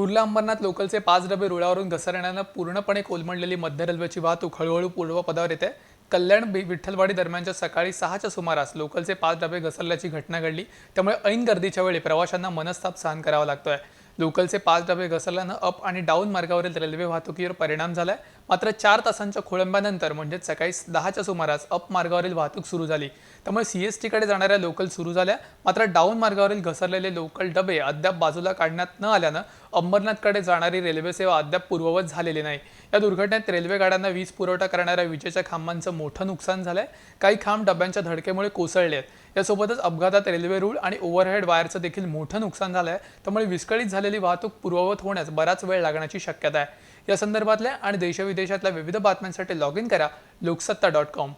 कुर्ला अंबरनाथ लोकलचे पाच डबे रुळावरून घसरण्यानं पूर्णपणे कोलमडलेली मध्य रेल्वेची वाहतूक हळूहळू पूर्वपदावर येते. कल्याण बी- विठ्ठलवाडी दरम्यानच्या सकाळी सहाच्या सुमारास लोकलचे पाच डबे घसरल्याची घटना घडली. त्यामुळे ऐन गर्दीच्या वेळी प्रवाशांना मनस्ताप सहन करावा लागतोय. लोकलचे पाच डबे घसरल्यानं अप आणि डाऊन मार्गावरील रेल्वे वाहतुकीवर परिणाम झालाय. मात्र चार तासांच्या खोळंब्यानंतर म्हणजेच सकाळी दहाच्या सुमारास अप मार्गावरील वाहतूक सुरू झाली. त्यामुळे सीएसटीकडे जाणाऱ्या लोकल सुरू झाल्या. मात्र डाऊन मार्गावरील घसरलेले लोकल डबे अद्याप बाजूला काढण्यात न आल्यानं अंबरनाथकडे जाणारी रेल्वे सेवा अद्याप पूर्ववत झालेली नाही. या दुर्घटनेत रेल्वे गाड्यांना वीज पुरवठा करणाऱ्या विजेच्या खांबांचं मोठं नुकसान झालंय. काही खांब डब्यांच्या धडकेमुळे कोसळले आहेत यासोबतच अपघातात रेल्वे रूळ आणि ओव्हरहेड वायरचं देखील मोठं नुकसान झालंय. त्यामुळे विस्कळीत झालेली वाहतूक पूर्ववत होण्यास बराच वेळ लागण्याची शक्यता आहे. या संदर्भातल्या आणि देशविदेशातल्या विविध बातम्यांसाठी लॉग इन करा. Loksatta dot com